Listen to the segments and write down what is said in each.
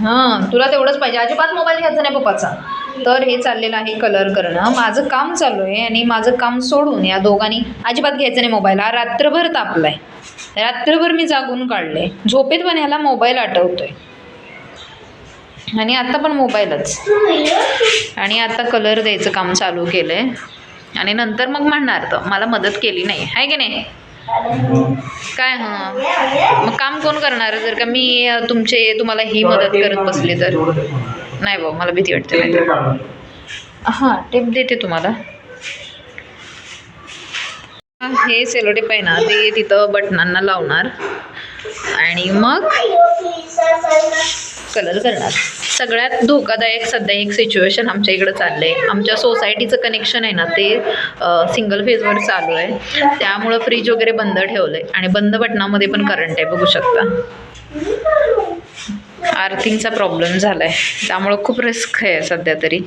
हां तुला तेवढंच पाहिजे. अजिबात मोबाईल घ्यायचा नाही पप्पाचा. तर हे चाललेलं आहे कलर करणं. माझं काम चालू आहे आणि माझं काम सोडून या दोघांनी अजिबात घ्यायचं नाही मोबाईल हा रात्रभर तापलाय. रात्रभर मी जागून काढले झोपेत पण ह्याला मोबाईल आठवतोय. आणि आता पण मोबाईलच. आणि आता कलर द्यायचं काम चालू केलं आहे आणि नंतर मग म्हणणार तर मला मदत केली नाही. आहे की नाही? काय हां मग काम कोण करणार? जर का मी तुमचे तुम्हाला ही मदत करत बसले तर? नाही बाबा मला भीती वाटते. नाही हां टेप देते तुम्हाला. हा, हे सेलोटेप आहे ना ते तिथं बटनांना लावणार. आणि मग कलर करणार. सगळ्यात धोकादायक सध्या एक सिच्युएशन आमच्या इकडं चाललं आहे आमच्या सोसायटीचं कनेक्शन आहे ना ते सिंगल फेजवर चालू आहे. त्यामुळं फ्रीज वगैरे बंद ठेवलं आहे आणि बंद बटनामध्ये पण करंट आहे बघू शकता. आर्थिंगचा प्रॉब्लेम झाला आहे त्यामुळं खूप रिस्क आहे सध्या तरी.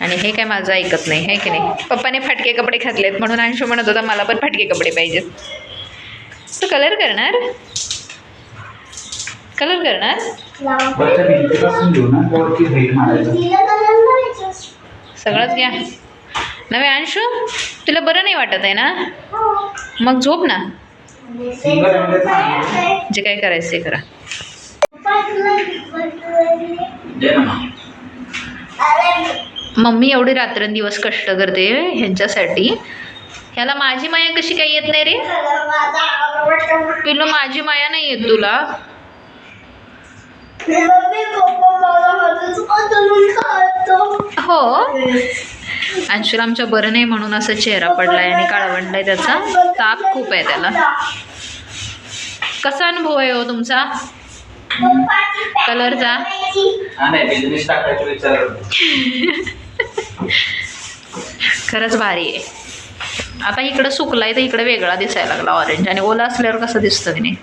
आणि हे काय माझं ऐकत नाही आहे की नाही? पप्पाने फाटके कपडे घातलेत म्हणून अंशू म्हणत होता मला पण फाटके कपडे पाहिजेत. तू कलर करणार? कलर करणार सगळंच घ्या. नवे अंशू तुला बरं नाही वाटत आहे ना? मग झोप ना. जे काय करायचं ते करा. मम्मी एवढे रात्रंदिवस कष्ट करते ह्यांच्यासाठी. ह्याला माझी माया कशी काय येत नाही रे? पिल्लू माझी माया नाही येत तुला. हो. अंशुला आमच्या बरं नाही म्हणून असं चेहरा पडलाय आणि काळवंडलाय त्याचा. ताप खूप आहे त्याला. कसा अनुभव आहे हो तुमचा? कलरचा. खरंच भारी आहे. आता इकडं सुकलाय तर इकडं वेगळा दिसायला लागला ऑरेंज आणि ओला असल्यावर कसं दिसतं की नाही?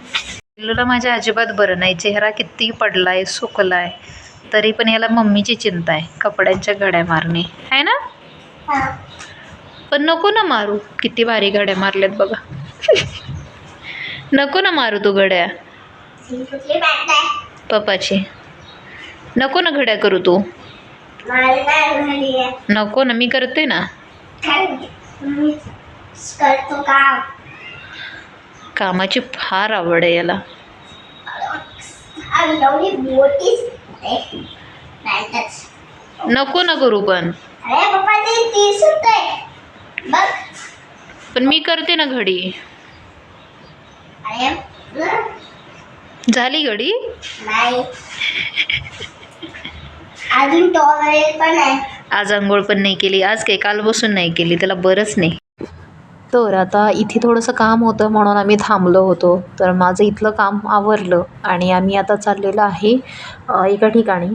पिल्लूला माझ्या अजिबात बरं नाही. चेहरा किती पडलाय सुकलाय तरी पण याला मम्मीची चिंता आहे कपड्यांच्या घड्या मारणे. आहे ना? पण नको ना मारू. किती भारी घड्या मारल्यात बघा. नको ना मारू तू घड्या. पप्पाची. नको ना घड्या करू तू. नको ना मी करते ना. कामाची फार आवड आहे याला. नको ना करू पण पण मी करते ना घडी. अरे? झाली घडी? नाही अजून आज आंघोळ पण नाही केली. आज काही काल बसून नाही केली. त्याला बरंच नाही. तर आता इथे थोडंसं काम होतं म्हणून आम्ही थांबलो होतो. तर माझं इथलं काम आवरलं आणि आम्ही आता चाललेलं आहे एका ठिकाणी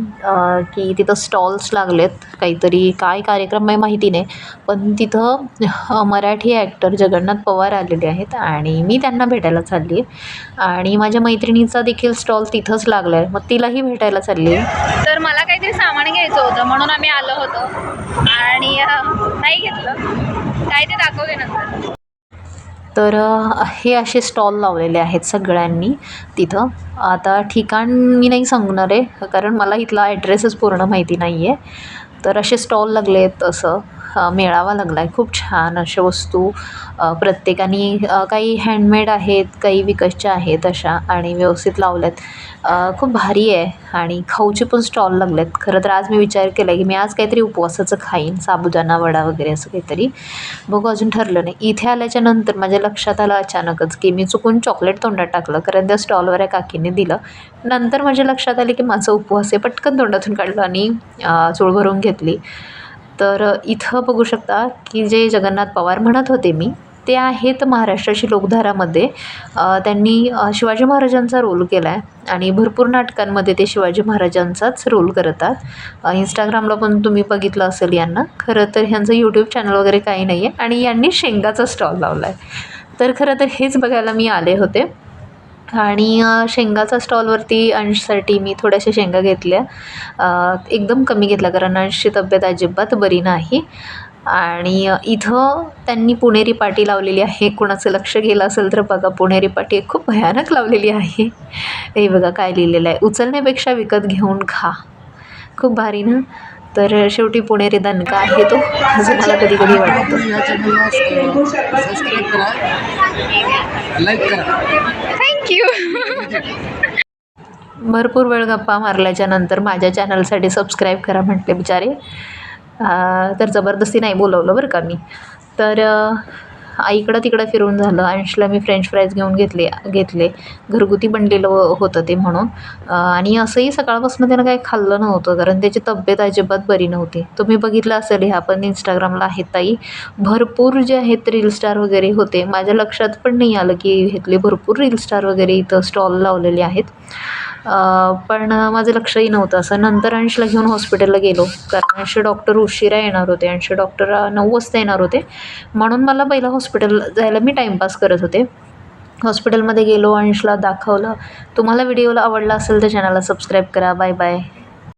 की तिथं स्टॉल्स लागलेत. काहीतरी काय कार्यक्रम आहे माहिती नाही पण तिथं मराठी ॲक्टर जगन्नाथ पवार आलेले आहेत आणि मी त्यांना भेटायला चालली आहे. आणि माझ्या मैत्रिणीचा देखील स्टॉल तिथंच लागला आहे मग तिलाही भेटायला चालली आहे. तर मला काहीतरी सामान घ्यायचं होतं म्हणून आम्ही आलो होतो. आणि नाही घेतलं. काय ते दाखवते नंतर. तर हे असे स्टॉल लावलेले आहेत सगळ्यांनी तिथं. आता ठिकाण मी नाही सांगणार आहे कारण मला इथला ॲड्रेसच पूर्ण माहिती नाही आहे तर असे स्टॉल लागले आहेत असं. मेळावा लागला आहे खूप छान अशा वस्तू प्रत्येकाने काही हँडमेड आहेत काही विकतच्या आहेत अशा आणि व्यवस्थित लावल्यात. खूप भारी आहे आणि खाऊचे पण स्टॉल लागलेत खरं तर आज मी विचार केला की मी आज काहीतरी उपवासाचं खाईन साबुदाणा वडा वगैरे असं काहीतरी. बघू अजून ठरलं नाही. इथे आल्याच्यानंतर माझ्या लक्षात आलं अचानकच की मी चुकून चॉकलेट तोंडात टाकलं. कारण त्या स्टॉलवर या काकीने दिलं. नंतर माझ्या लक्षात आले की माझं उपवास आहे. पटकन तोंडातून काढलं आणि चूळ भरून घेतली. तर इथं बघू शकता की जे जगन्नाथ पवार म्हणत होते मी ते आहेत महाराष्ट्राची लोकधारामध्ये. त्यांनी शिवाजी महाराजांचा रोल केला आहे आणि भरपूर नाटकांमध्ये ते शिवाजी महाराजांचाच रोल करतात. इंस्टाग्रामला पण तुम्ही बघितलं असेल यांना. खरं तर ह्यांचं यूट्यूब चॅनल वगैरे काही नाही आहे आणि यांनी शेंगाचा स्टॉल लावला आहे तर खरं तर हेच बघायला मी आले होते. आणि शेंगाचा स्टॉलवरती अंशसाठी मी थोड्याशा शेंगा घेतल्या. एकदम कमी घेतल्या कारण अंशची तब्येत अजिबात बरी नाही. आणि इथं त्यांनी पुणेरी पाटी लावलेली आहे. कोणाचं लक्ष गेलं असेल तर बघा पुणेरी पाटी खूप भयानक लावलेली आहे. हे बघा काय लिहिलेलं आहे. उचलण्यापेक्षा विकत घेऊन खा. खूप भारी ना? तर शेवटी पुणेरी दणका आहे तो. असं मला कधी कधी वाटतं लाईक करा. थँक्यू भरपूर वेळ गप्पा मारल्याच्या नंतर माझ्या चॅनलसाठी सबस्क्राईब करा म्हटले बिचारे. तर जबरदस्ती नाही बोलवलं बरं का मी. तर इकडं तिकडं फिरून झालं. अंशला मी फ्रेंच फ्राईज घेऊन घेतले घेतले. घरगुती बनलेलं हो, होतं ते म्हणून. आणि असंही सकाळपासून त्यानं काही खाल्लं नव्हतं कारण त्याची तब्येत अजिबात बरी नव्हती. तुम्ही बघितलं असेल ह्या पण इंस्टाग्रामला आहेत ताई. भरपूर जे आहेत रील स्टार वगैरे होते माझ्या लक्षात पण नाही आलं की घेतले भरपूर रील स्टार वगैरे इथं स्टॉल लावलेले आहेत. पण माझं लक्षही नव्हतं. असं नंतर अंशला घेऊन हॉस्पिटलला गेलो. कारण अंश डॉक्टर उशिरा येणार होते. अंश डॉक्टर नऊ वाजता येणार होते. म्हणून मला पहिलं हॉस्पिटल जायला मी टाईमपास करत होते. हॉस्पिटलमध्ये गेलो. अंशला दाखवलं. तुम्हाला व्हिडिओला आवडला असेल तर चॅनलला सबस्क्राईब करा. Bye bye